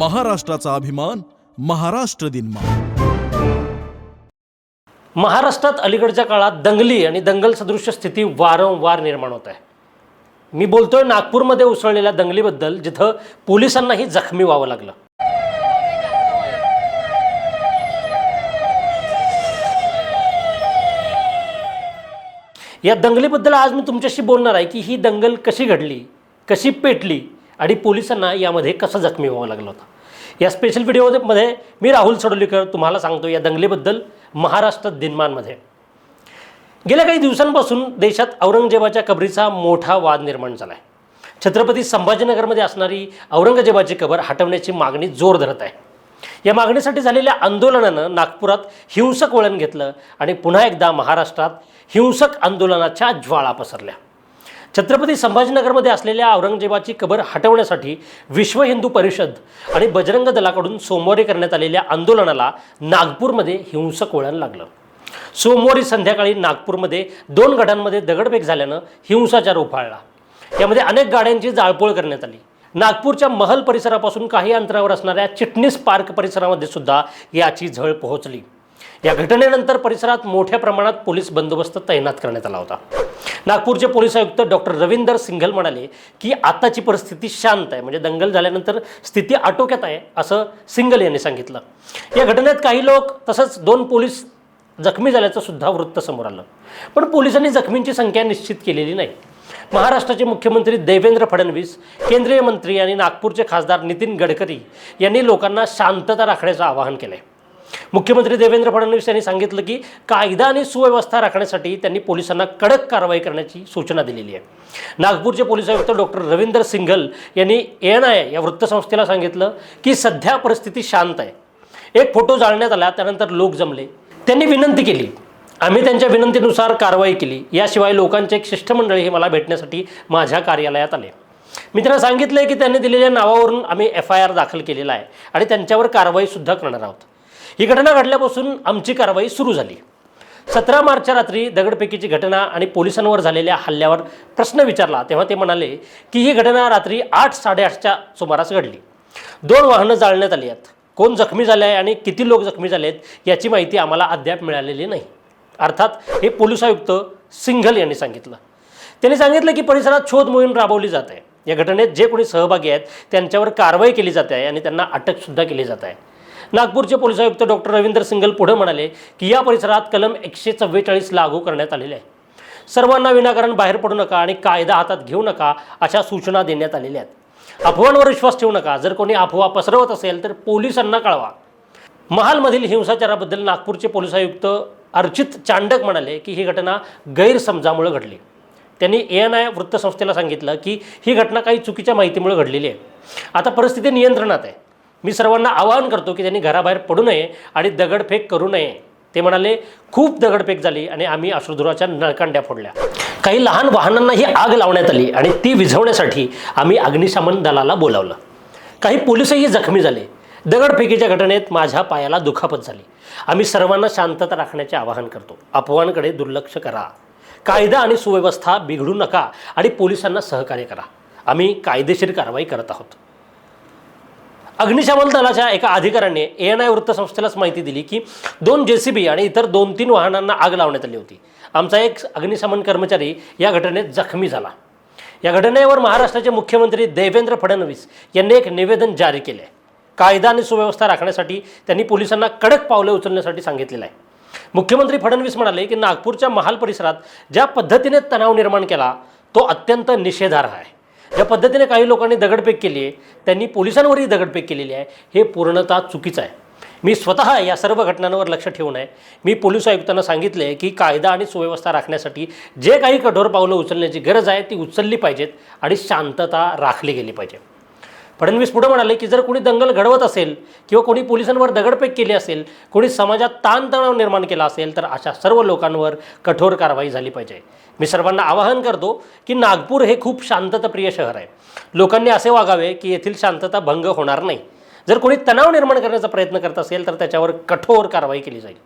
महाराष्ट्राचा अभिमान महाराष्ट्र दिन महाराष्ट्रात अलीकडच्या काळात दंगली आणि दंगल सदृश्य स्थिती वारंवार निर्माण होत आहे. मी बोलतोय नागपूरमध्ये उसळलेल्या दंगलीबद्दल जिथं पोलिसांनाही जखमी व्हावं लागलं. या दंगलीबद्दल आज मी तुमच्याशी बोलणार आहे की ही दंगल कशी घडली कशी पेटली आणि पोलिसांना यामध्ये कसं जखमी व्हावं लागलं होतं? या स्पेशल व्हिडिओमध्ये मी राहुल सडोलीकर तुम्हाला सांगतो या दंगलीबद्दल महाराष्ट्र दिनमानमध्ये. गेल्या काही दिवसांपासून देशात औरंगजेबाच्या कबरीचा मोठा वाद निर्माण झाला आहे छत्रपती संभाजीनगरमध्ये असणारी औरंगजेबाची कबर हटवण्याची मागणी जोर धरत आहे. या मागणीसाठी झालेल्या आंदोलनानं नागपुरात हिंसक वळण घेतलं आणि पुन्हा एकदा महाराष्ट्रात हिंसक आंदोलनाच्या ज्वाळा पसरल्या. छत्रपती संभाजीनगरमध्ये असलेल्या औरंगजेबाची कबर हटवण्यासाठी विश्व हिंदू परिषद आणि बजरंग दलाकडून सोमवारी करण्यात आलेल्या आंदोलनाला नागपूरमध्ये हिंसक वळण लागलं. सोमवारी संध्याकाळी नागपूरमध्ये दोन गटांमध्ये दगडफेक झाल्यानं हिंसाचार उफाळला. यामध्ये अनेक गाड्यांची जाळपोळ करण्यात आली. नागपूरच्या महल परिसरापासून काही अंतरावर असणाऱ्या चिटणीस पार्क परिसरामध्ये सुद्धा याची झळ पोहोचली. या घटनेनंतर परिसरात मोठ्या प्रमाणात पोलीस बंदोबस्त तैनात करण्यात आला होता. नागपूरचे पोलीस आयुक्त डॉक्टर रवींदर सिंघल म्हणाले की आताची परिस्थिती शांत आहे. म्हणजे दंगल झाल्यानंतर स्थिती आटोक्यात आहे असं सिंगल यांनी सांगितलं. या घटनेत काही लोक तसंच दोन पोलीस जखमी झाल्याचं सुद्धा वृत्त समोर आलं. पण पोलिसांनी जखमींची संख्या निश्चित केलेली नाही. महाराष्ट्राचे मुख्यमंत्री देवेंद्र फडणवीस केंद्रीय मंत्री आणि नागपूरचे खासदार नितीन गडकरी यांनी लोकांना शांतता राखण्याचं आवाहन केलं आहे मुख्यमंत्री देवेंद्र फडणवीस यांनी सांगितलं की कायदा आणि सुव्यवस्था राखण्यासाठी त्यांनी पोलिसांना कडक कारवाई करण्याची सूचना दिलेली आहे. नागपूरचे पोलीस आयुक्त डॉक्टर रवींद्र सिंघल यांनी एन आय या वृत्तसंस्थेला सांगितलं की सध्या परिस्थिती शांत आहे. एक फोटो जाळण्यात आला त्यानंतर लोक जमले. त्यांनी विनंती केली. आम्ही त्यांच्या विनंतीनुसार कारवाई केली. याशिवाय लोकांचे एक शिष्टमंडळी हे मला भेटण्यासाठी माझ्या कार्यालयात आले. मी त्यांना सांगितलं आहे की त्यांनी दिलेल्या नावावरून आम्ही एफ आय आर दाखल केलेला आहे आणि त्यांच्यावर कारवाईसुद्धा करणार आहोत. ही घटना घडल्यापासून आमची कारवाई सुरू झाली. सतरा मार्चच्या रात्री दगडफेकीची घटना आणि पोलिसांवर झालेल्या हल्ल्यावर प्रश्न विचारला तेव्हा ते म्हणाले की ही घटना रात्री आठ साडेआठच्या सुमारास घडली. दोन वाहनं जाळण्यात आली आहेत. कोण जखमी झाले आहे आणि किती लोक जखमी झाले आहेत याची माहिती आम्हाला अद्याप मिळालेली नाही. अर्थात हे पोलीस आयुक्त सिंघल यांनी सांगितलं. त्यांनी सांगितलं की परिसरात शोध मोहीम राबवली जात आहे. या घटनेत जे कोणी सहभागी आहेत त्यांच्यावर कारवाई केली जाते आहे आणि त्यांना अटकसुद्धा केली जात आहे. नागपूरचे पोलीस आयुक्त डॉक्टर रवींद्र सिंगल पुढे म्हणाले की या परिसरात कलम एकशे चव्वेचाळीस लागू करण्यात आलेले आहे. सर्वांना विनाकारण बाहेर पडू नका आणि कायदा हातात घेऊ नका अशा सूचना देण्यात आलेल्या आहेत. अफवांवर विश्वास ठेवू नका. जर कोणी अफवा पसरवत असेल तर पोलिसांना कळवा. महालमधील हिंसाचाराबद्दल नागपूरचे पोलीस आयुक्त अर्चित चांडक म्हणाले की ही घटना गैरसमजामुळे घडली. त्यांनी ए एन आय वृत्तसंस्थेला सांगितलं की ही घटना काही चुकीच्या माहितीमुळे घडलेली आहे. आता परिस्थिती नियंत्रणात आहे. मी सर्वांना आवाहन करतो की त्यांनी घराबाहेर पडू नये आणि दगडफेक करू नये. ते म्हणाले खूप दगडफेक झाली आणि आम्ही अश्रुधुराच्या नळकांड्या फोडल्या. काही लहान वाहनांनाही आग लावण्यात आली आणि ती विझवण्यासाठी आम्ही अग्निशमन दलाला बोलावलं. काही पोलिसही जखमी झाले. दगडफेकीच्या घटनेत माझ्या पायाला दुखापत झाली. आम्ही सर्वांना शांतता राखण्याचे आवाहन करतो. अफवांकडे दुर्लक्ष करा. कायदा आणि सुव्यवस्था बिघडू नका आणि पोलिसांना सहकार्य करा. आम्ही कायदेशीर कारवाई करत आहोत. अग्निशमन दलाच्या एका अधिकाऱ्याने ए एन आय वृत्तसंस्थेलाच माहिती दिली की दोन जे सी बी आणि इतर दोन तीन वाहनांना आग लावण्यात आली होती. आमचा एक अग्निशमन कर्मचारी या घटनेत जखमी झाला. या घटनेवर महाराष्ट्राचे मुख्यमंत्री देवेंद्र फडणवीस यांनी एक निवेदन जारी केले. आहे कायदा आणि सुव्यवस्था राखण्यासाठी त्यांनी पोलिसांना कडक पावले उचलण्यासाठी सांगितलेलं आहे. मुख्यमंत्री फडणवीस म्हणाले की नागपूरच्या महाल परिसरात ज्या पद्धतीने तणाव निर्माण केला तो अत्यंत निषेधार्ह आहे. ज्या पद्धतीने काही लोकांनी दगडफेक केली आहे त्यांनी पोलिसांवरही दगडफेक केलेली आहे हे पूर्णतः चुकीचं आहे. मी स्वतः या सर्व घटनांवर लक्ष ठेवून आहे. मी पोलीस आयुक्तांना सांगितले आहे की कायदा आणि सुव्यवस्था राखण्यासाठी जे काही कठोर पावलं उचलण्याची गरज आहे ती उचलली पाहिजेत आणि शांतता राखली गेली पाहिजे. फडणवीस पुढे म्हणाले की जर कोणी दंगल घडवत असेल किंवा कोणी पोलिसांवर दगडफेक केली असेल कोणी समाजात ताणतणाव निर्माण केला असेल तर अशा सर्व लोकांवर कठोर कारवाई झाली पाहिजे. मी सर्वांना आवाहन करतो की नागपूर हे खूप शांतताप्रिय शहर आहे. लोकांनी असे वागावे की येथील शांतता भंग होणार नाही. जर कोणी तणाव निर्माण करण्याचा प्रयत्न करत असेल तर त्याच्यावर कठोर कारवाई केली जाईल.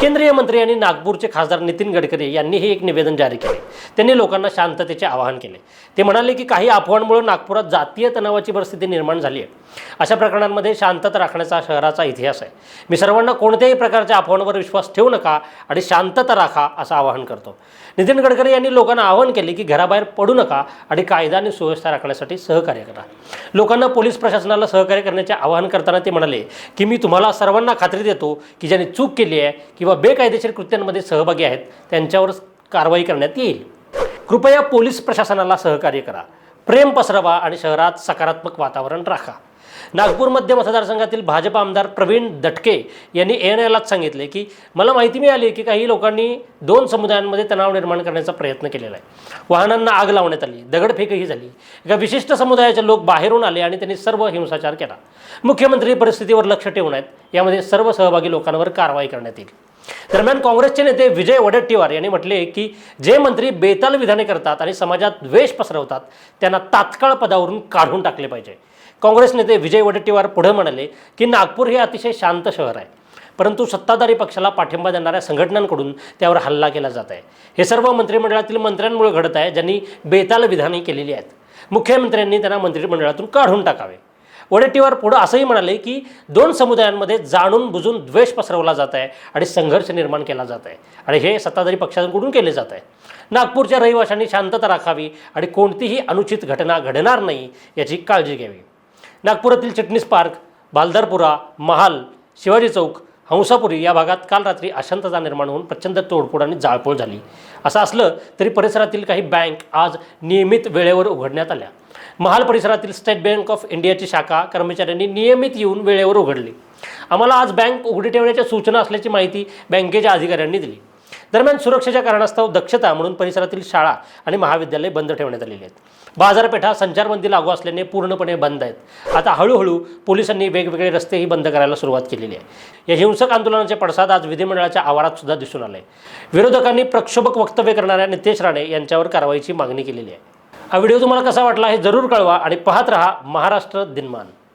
केंद्रीय मंत्री आणि नागपूरचे खासदार नितीन गडकरी यांनीही एक निवेदन जारी केले. त्यांनी लोकांना शांततेचे आवाहन केले. ते म्हणाले की काही अफवांमुळे नागपुरात जातीय तणावाची परिस्थिती निर्माण झाली आहे. अशा प्रकरणांमध्ये शांतता राखण्याचा शहराचा इतिहास आहे. मी सर्वांना कोणत्याही प्रकारच्या अफवांवर विश्वास ठेवू नका आणि शांतता राखा असं आवाहन करतो. नितीन गडकरी यांनी लोकांना आवाहन केले की घराबाहेर पडू नका आणि कायदा आणि सुव्यवस्था राखण्यासाठी सहकार्य करा. लोकांना पोलीस प्रशासनाला सहकार्य करण्याचे आवाहन करताना ते म्हणाले की मी तुम्हाला सर्वांना खात्री देतो की ज्यांनी चूक केली आहे किंवा बेकायदेशीर कृत्यांमध्ये सहभागी आहेत त्यांच्यावर कारवाई करण्यात येईल. कृपया पोलीस प्रशासनाला सहकार्य करा. प्रेम पसरवा आणि शहरात सकारात्मक वातावरण राखा. नागपूर मध्य मतदारसंघातील भाजप आमदार प्रवीण दटके यांनी एन एलाच सांगितले की मला माहिती मिळाली की काही लोकांनी दोन समुदायांमध्ये तणाव निर्माण करण्याचा प्रयत्न केलेला आहे. वाहनांना आग लावण्यात आली दगडफेकही झाली. एका विशिष्ट समुदायाचे लोक बाहेरून आले आणि त्यांनी सर्व हिंसाचार केला. मुख्यमंत्री परिस्थितीवर लक्ष ठेवून आहेत यामध्ये सर्व सहभागी लोकांवर कारवाई करण्यात येईल. दरम्यान काँग्रेसचे नेते विजय वडेट्टीवार यांनी म्हटले की जे मंत्री बेताल विधाने करतात आणि समाजात द्वेष पसरवतात त्यांना तात्काळ पदावरून काढून टाकले पाहिजे. काँग्रेस नेते विजय वडेट्टीवार पुढे म्हणाले की नागपूर हे अतिशय शांत शहर आहे. परंतु सत्ताधारी पक्षाला पाठिंबा देणाऱ्या संघटनांकडून त्यावर हल्ला केला जात आहे. हे सर्व मंत्रिमंडळातील मंत्र्यांमुळे घडत आहे ज्यांनी बेताल विधाने केलेली आहेत. मुख्यमंत्र्यांनी त्यांना मंत्रिमंडळातून काढून टाकावे. वडेट्टीवार पुढं असंही म्हणाले की दोन समुदायांमध्ये जाणून बुजून द्वेष पसरवला जात आहे आणि संघर्ष निर्माण केला जात आहे आणि हे सत्ताधारी पक्षांकडून केले जात आहे. नागपूरच्या रहिवाशांनी शांतता राखावी आणि कोणतीही अनुचित घटना घडणार नाही याची काळजी घ्यावी. नागपुरातील चिटणीस पार्क बालदारपुरा महाल शिवाजी चौक हंसापुरी या भागात काल रात्री अशांतता निर्माण होऊन प्रचंड तोडफोड आणि जाळपोळ झाली. असं असलं तरी परिसरातील काही बँक आज नियमित वेळेवर उघडण्यात आल्या. महाल परिसरातील स्टेट बँक ऑफ इंडियाची शाखा कर्मचाऱ्यांनी नियमित येऊन वेळेवर उघडली. आम्हाला आज बँक उघडी ठेवण्याच्या सूचना असल्याची माहिती बँकेच्या अधिकाऱ्यांनी दिली. दरम्यान सुरक्षेच्या कारणास्तव दक्षता म्हणून परिसरातील शाळा आणि महाविद्यालय बंद ठेवण्यात आलेली आहेत. बाजारपेठा संचारबंदी लागू असल्याने पूर्णपणे बंद आहेत. आता हळूहळू पोलिसांनी वेगवेगळे रस्तेही बंद करायला सुरुवात केलेली आहे. या हिंसक आंदोलनाचे पडसाद आज विधिमंडळाच्या आवारात सुद्धा दिसून आले विरोधकांनी प्रक्षोभक वक्तव्य करणाऱ्या नितेश राणे यांच्यावर कारवाईची मागणी केलेली आहे. हा व्हिडिओ तुम्हाला कसा वाटला हे जरूर कळवा आणि पाहत रहा महाराष्ट्र दिनमान.